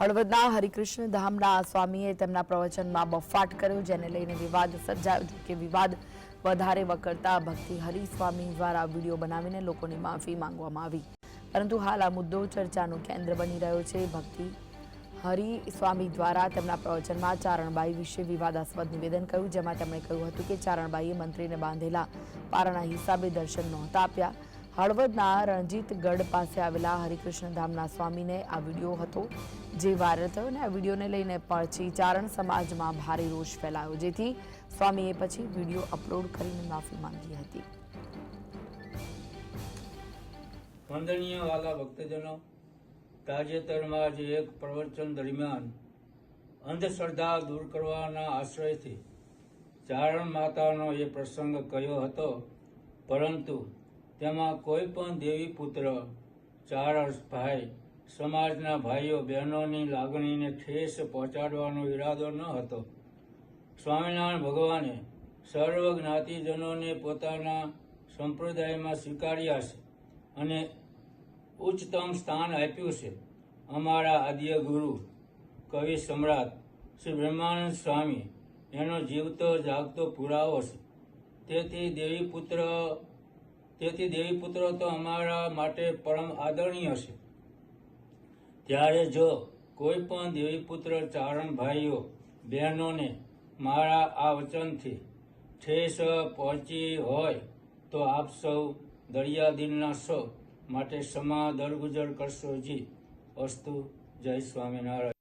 હળવદના હરિકૃષ્ણ ધામના સ્વામીએ તેમના પ્રવચનમાં બફાટ કર્યો, જેને લઈને વિવાદ સર્જાયો કે વિવાદ વધારે વકરતા ભક્તિ હરિ સ્વામી દ્વારા વીડિયો બનાવીને લોકોની માફી માંગવામાં આવી. પરંતુ હાલ આ મુદ્દો ચર્ચાનું કેન્દ્ર બની રહ્યો છે. ભક્તિ હરિ સ્વામી દ્વારા તેમના પ્રવચનમાં ચારણબાઈ વિશે વિવાદાસ્પદ નિવેદન કર્યું, જેમાં તેમણે કહ્યું હતું કે ચારણબાઈએ મંત્રીને બાંધેલા પારાના હિસાબે દર્શન નહોતા આપ્યા. હળવદના રણજીતગઢ પાસે આવેલા હરિકૃષ્ણ ધામના સ્વામીને આ વીડિયો હતો, જે વાયરલ થયો અને આ વિડીયોને લઈને પછી ચારણ સમાજમાં ભારે રોષ ફેલાયો, જેથી સ્વામીએ પછી વીડિયો અપલોડ કરીને માફી માંગી હતી. વંદનીય વાલા ભક્તજનો, તાજેતરમાં જ એક પ્રવચન દરમિયાન અંધશ્રદ્ધા દૂર કરવાના આશ્રયથી ચારણ માતાનો એ પ્રસંગ કયો હતો, પરંતુ તેમાં કોઈ પણ દેવી પુત્ર ચારણ ભાઈ, સમાજના ભાઈઓ, બહેનોની લાગણીને ઠેસ પહોંચાડવાનો ઈરાદો ન હતો. સ્વામિનારાયણ ભગવાને સર્વ જ્ઞાતિજનોને પોતાના સંપ્રદાયમાં સ્વીકાર્યા છે અને ઉચ્ચતમ સ્થાન આપ્યું છે. અમારા આદ્ય ગુરુ, કવિ સમ્રાટ શ્રી બ્રહ્માનંદ સ્વામી, એનો જીવતો જાગતો પુરાવો છે. તેથી દેવીપુત્ર તેથી દેવીપુત્ર તો અમારા માટે પરમ આદરણીય છે. ત્યારે જો કોઈ પણ દેવીપુત્ર ચારણ ભાઈઓ, બહેનોને મારા આ વચનથી ઠેસ પહોંચી હોય, તો આપ સૌ દરિયા દિનના છો માટે ક્ષમા દરગુજર કરશો જી. અસ્તુ જય સ્વામિનારાયણ.